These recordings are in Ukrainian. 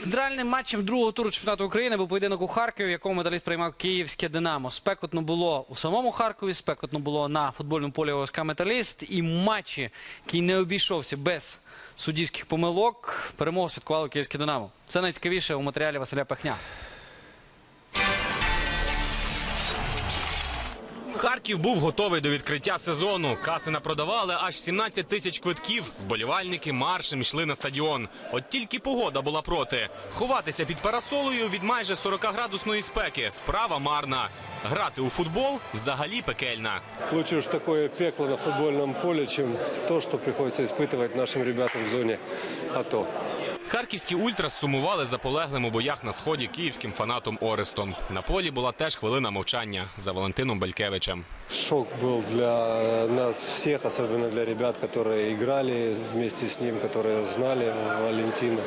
Центральним матчем другого туру чемпіонату України був поєдинок у Харкові, в якому металіст приймав київське Динамо. Спекотно було у самому Харкові, спекотно було на футбольному полі ОСК Металіст. І матчі, який не обійшовся без суддівських помилок, перемогу святкувало київське Динамо. Це найцікавіше у матеріалі Василя Пехня. Харків був готовий до відкриття сезону. Каси напродавали аж 17 тисяч квитків. Вболівальники маршем йшли на стадіон. От тільки погода була проти. Ховатися під парасолою від майже 40-градусної спеки. Справа марна. Грати у футбол взагалі пекельна. Лучше уж такое пекло на футбольном поле, чем то, что приходится испытывать нашим ребятам в зоне АТО. Харківські ультрас сумували за полеглим у боях на сході київським фанатом Орестом. На полі була теж хвилина мовчання за Валентином Белькевичем. Шок был для нас всех, особенно для ребят, которые играли вместе с ним, которые знали Валентина.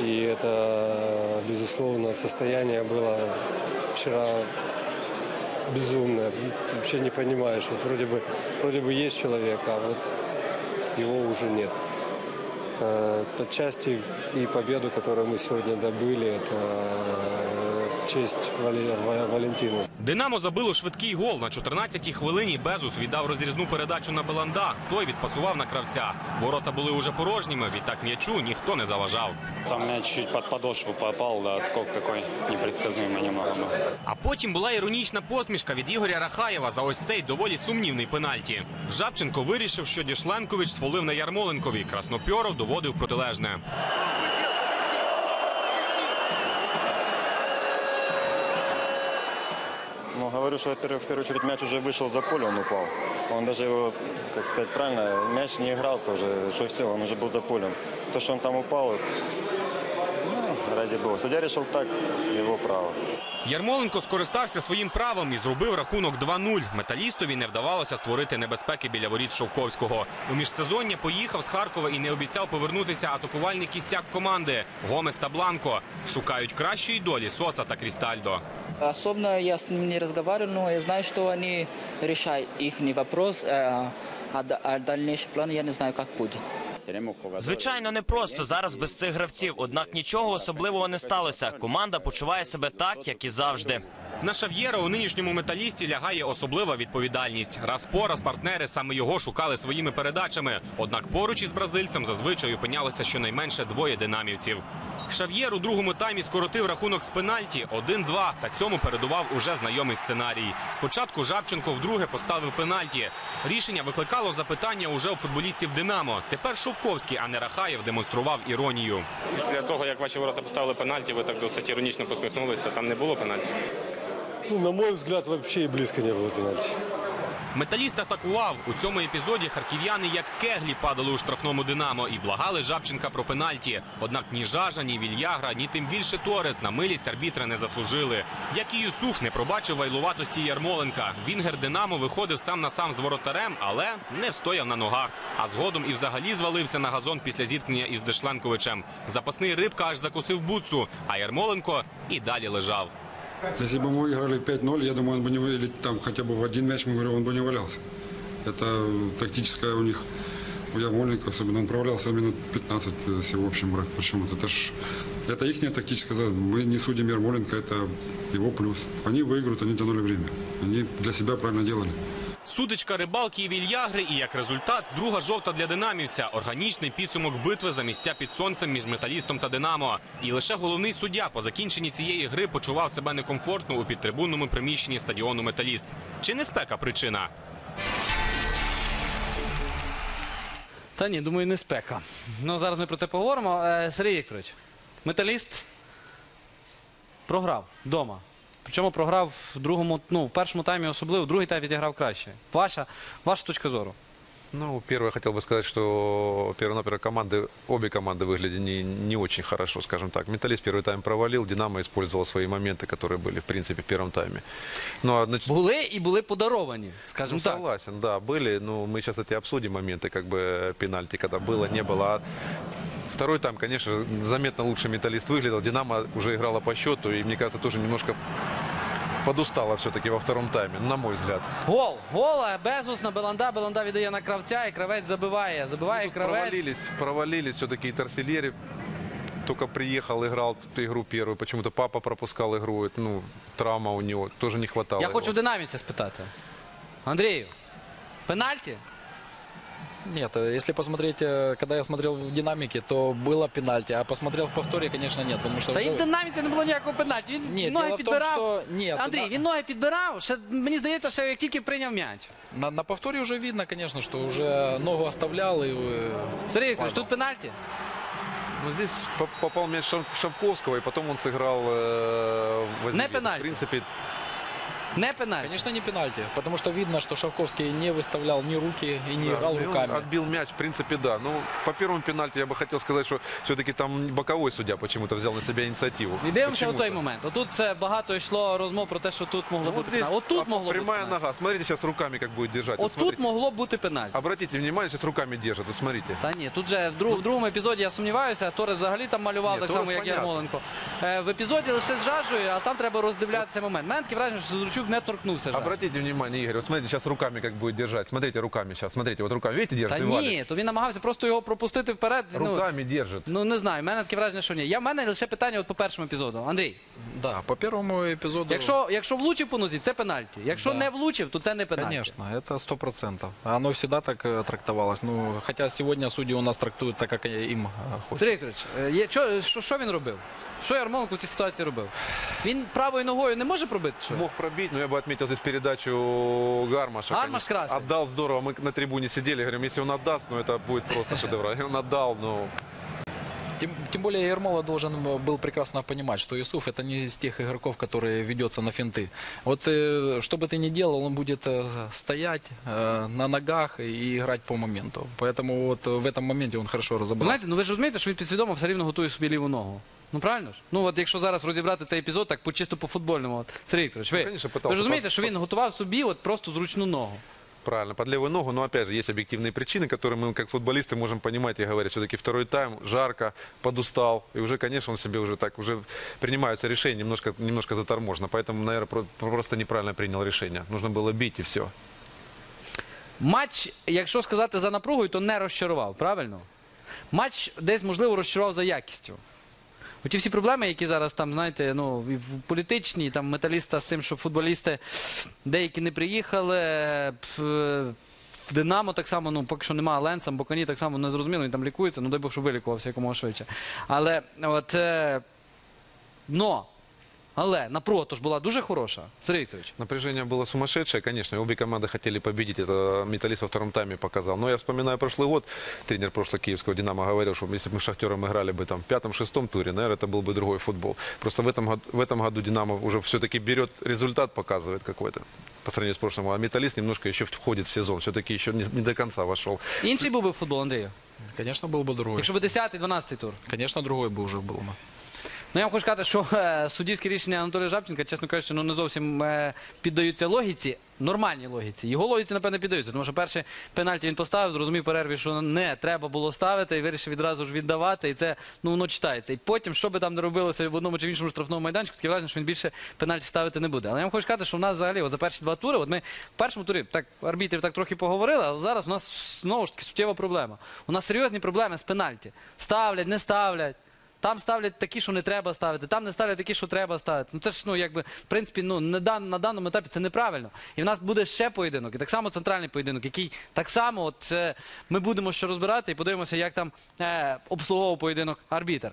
И это, безусловно, состояние было вчера безумное. Ты вообще не понимаешь, вот вроде бы, вроде бы есть человек, а вот его уже нет. Э, Отчасти и победу, которую мы сегодня добыли, это э, честь Вали- Ва- Валентина. Динамо забило швидкий гол на 14-й хвилині. Безус віддав розрізну передачу на Беланда. Той відпасував на кравця. Ворота були уже порожніми. Відтак м'ячу ніхто не заважав. Там мяч чуть под подошву попал, да, отскок такой непредсказуемый немного был. А потім була іронічна посмішка від Ігоря Рахаєва за ось цей доволі сумнівний пенальті. Жабченко вирішив, що Дішленкович сфолив на Ярмоленкові. Краснопьоров доводив протилежне. Ну, говорю, что во-первых, в первую очередь мяч уже вышел за поле, он упал. Он даже его, как сказать правильно, мяч не игрался уже, что все, он уже был за полем. То, что он там упал, ну, ради бога. Судья решил так, его право. Ярмоленко скористався своїм правом і зробив рахунок 2-0. Металістові не вдавалося створити небезпеки біля воріт Шовковського. У міжсезоння поїхав з Харкова і не обіцяв повернутися атакувальний кістяк команди. Гомес та Бланко шукають кращої долі Соса та Крістальдо. Особенно я с ними не разговаривал, но я знаю, что они решают их вопрос, а дальнейший план я не знаю, как будет. Звичайно, не просто зараз без цих гравців. Однак нічого особливого не сталося. Команда почуває себе так, як і завжди. На Шав'єра у нинішньому металісті лягає особлива відповідальність. Раз по раз партнери саме його шукали своїми передачами. Однак поруч із бразильцем зазвичай опинялося щонайменше двоє динамівців. Шав'єр у другому таймі скоротив рахунок з пенальті 1-2, та цьому передував уже знайомий сценарій. Спочатку Жабченко вдруге поставив пенальті. Рішення викликало запитання уже у футболістів Динамо. Тепер Шовковський, а не Рахаєв, демонстрував іронію. Після того, як ваші ворота поставили пенальті, ви так досить іронічно посміхнулися. Там не було пенальті. На мой взгляд, вообще и близко не было пенальти. Металіст атакував. У цьому епізоді харків'яни як кеглі падали у штрафному Динамо і благали Жабченка про пенальті. Однак ні Жажа, ні Вільягра, ні тим більше Торес на милість арбітра не заслужили. Як і Юсуф не пробачив вайлуватості Ярмоленка. Вінгер Динамо виходив сам на сам з воротарем, але не встояв на ногах. А згодом і взагалі звалився на газон після зіткнення із Дешленковичем. Запасний рибка аж закусив буцу, а Ярмоленко і далі лежав. Если бы мы выиграли 5-0, я думаю, он бы не или там хотя бы в один мяч, мы говорим, он бы не валялся. Это тактическая у них, у Ярмоленко особенно, он провалялся минут 15, э, если в общем брать. Почему? Это ж, это их тактическая задача. Мы не судим Ярмоленко, это его плюс. Они выиграют, они тянули время. Они для себя правильно делали. Судочка рибалки і вільягри, і як результат, друга жовта для динамівця. Органічний підсумок битви за місця під сонцем між металістом та Динамо. І лише головний суддя по закінченні цієї гри почував себе некомфортно у підтрибунному приміщенні стадіону Металіст. Чи не спека причина? Та ні, думаю, не спека. Ну, зараз ми про це поговоримо. Е, Сергій Вікторович, металіст програв вдома. Причому програв в другому, ну, в першому таймі особливо, в другий тайм відіграв краще. Ваша, ваша точка зору. Ну, первое, хотел бы сказать, что первонаперво команды, обе команды выглядели не, не очень хорошо, скажем так. Металлист первый тайм провалил, Динамо использовал свои моменты, которые были, в принципе, в первом тайме. Ну, а нач- Були і були подаровані, ну, скажімо так. согласен, да, были, но мы сейчас эти обсудим моменты, как бы, пенальти, когда было, не было. А Второй тайм, конечно, заметно лучше металлист выглядел. Динамо уже играла по счету, и, мне кажется, тоже немножко подустала все-таки во втором тайме, на мой взгляд. Гол, гол, а Безус на Беланда, Беланда віддає на кравця, і кравець забиває. Забиває кравець. Провалились, провалились все-таки и Торсильери. только приехал, играл эту игру первую. Почему-то папа пропускал игру. Это, Ну, травма у него. Тоже не хватало. Я его. хочу в динаміці спитати. Андрію, пенальті? Нет, э, если посмотреть, э, когда я смотрел в динамике, то было пенальти, а посмотрел в повторе, конечно, нет, потому что... Та і уже- в динаміці не було ніякого пенальті. Він Ні, ноги діло в тому, підбирав. що- ні, Андрій, на- він ноги підбирав. Ще, мені здається, що як тільки прийняв м'яч. На, на повторе уже видно, конечно, что уже ногу оставлял и... э, Сергій Вікторович, тут пенальті? Ну, здесь по- попал мяч Шав- Шавковского, и потом он сыграл э, Возилия. пенальти. В принципе, не пенальті. Конечно, не пенальти, потому что видно, что Шавковский не выставлял ни руки и не Да, играл ну, руками. Отбил мяч, в принципе, да. Ну, по первому пенальти я бы хотел сказать, что все-таки там боковой судья почему-то взял на себя инициативу. І дивимося на той момент. Отут це багато йшло розмов про те, що тут могло Ну, бути здесь пенальті. Отут а, могло бути прямая пенальті. нога. Смотрите сейчас руками как будет держать. Вот Отут смотрите. могло бути пенальті. Обратите внимание, сейчас руками держит. Вот смотрите. Та ні, тут же в, друг, в другому епізоді я сумніваюся, Торес взагалі там малював Ні, так Торес само, як понятно. Ярмоленко. Е, в епізоді лише з жажею, а там треба роздивлятися момент. Мене таке враження, що Сидорчук не торкнувся. жажі. Обратите внимание, Игорь, вот смотрите, сейчас руками как будет держать. Смотрите, руками сейчас, смотрите, вот руками, видите, держит Та и валит. ні, то він намагався просто його пропустити вперед. Ну, Руками держит. ну не знаю, в мене таке враження, що ні. Я в мене лише питання от по першому епізоду. Андрій, Да, по первому эпизоду... якщо, якщо влучив по нозі, це пенальті. Якщо Да. не влучив, то це не пенальті. Конечно, это сто процентов. Оно всегда так э, трактовалось. Ну, хотя сегодня судьи у нас трактуют так, как им э, хочется. Сергій Вікторович, е, є, що, що, що він робив? Що Ярмоленко в цій ситуації робив? Він правою ногою не може пробити? Що? Мог пробить, но я бы отметил здесь передачу Гармаша. Гармаш конечно. красный. Отдал здорово. Мы на трибуне сидели, говорим, если он отдаст, ну это будет просто шедевр. И Он отдал, ну... Тем, тем более Ермола должен э, был прекрасно понимать, что Юсуф это не из тех игроков, которые ведется на финты. Вот э, что бы ты ни делал, он будет э, стоять э, на ногах и играть по моменту. Поэтому вот э, в этом моменте он хорошо Ви разобрался. Знаєте, ну ви ж розумієте, що він підсвідомо все рівно готує собі ліву ногу. Ну правильно ж? Ну от якщо зараз розібрати цей епізод, так по чисто по футбольному. От, Сергій Вікторович, ви, Ну, конечно, ви пытался ж розумієте, пос- що він готував собі от просто зручну ногу. Правильно, под левую ногу, но опять же есть объективные причины, которые мы как футболисты можем понимать и говорить. Все-таки второй тайм, жарко, подустал, и уже, конечно, он себе уже так, уже принимаются решения немножко, немножко заторможенно, поэтому, наверное, просто неправильно принял решение. Нужно было бить и все. Матч, якщо сказати за напругою, то не розчарував, правильно? Матч десь, можливо, розчарував за якістю. Оті всі проблеми, які зараз там, знаєте, ну, в політичні, там металіста з тим, що футболісти деякі не приїхали. В Динамо так само, ну, поки що немає ленса, Бокані так само не зрозуміло, він там лікується, ну дай Бог, що вилікувався якомога швидше. Але от. Е, но, але напруга то ж була дуже хороша. Сергій Вікторович. Напряжение было сумасшедшее, конечно, и обе команды хотели победить. Это Металлист во втором тайме показал. Но я вспоминаю прошлый год, тренер прошлого киевского «Динамо» говорил, что если бы мы с «Шахтером» играли бы там в пятом-шестом туре, наверное, это был бы другой футбол. Просто в этом, год- в этом году «Динамо» уже все-таки берет результат, показывает какой-то по сравнению с прошлым. А «Металлист» немножко еще входит в сезон, все-таки еще не, не до конца вошел. Інший був би футбол, Андрію. Конечно, был бы другой. Якщо б 10-12 тур. Конечно, другой бы уже был бы. Ну я вам хочу сказати, що е, суддівські рішення Анатолія Жабченка, чесно кажучи, ну не зовсім е, піддаються логіці, нормальній логіці. Його логіці, напевне, піддаються, тому що перше пенальті він поставив, зрозумів перерві, що не треба було ставити, і вирішив відразу ж віддавати. І це ну воно читається. І потім, що би там не робилося в одному чи в іншому штрафному майданчику, таке враження, що він більше пенальті ставити не буде. Але я вам хочу сказати, що в нас взагалі от за перші два тури, от ми в першому турі так арбітрів так трохи поговорили, але зараз у нас знову ж таки суттєва проблема. У нас серйозні проблеми з пенальті. Ставлять, не ставлять. Там ставлять такі, що не треба ставити, там не ставлять такі, що треба ставити. Ну це ж ну якби в принципі ну не дан, на даному етапі це неправильно. І в нас буде ще поєдинок, і так само центральний поєдинок, який так само от, е, ми будемо ще розбирати і подивимося, як там е, обслуговував поєдинок арбітер.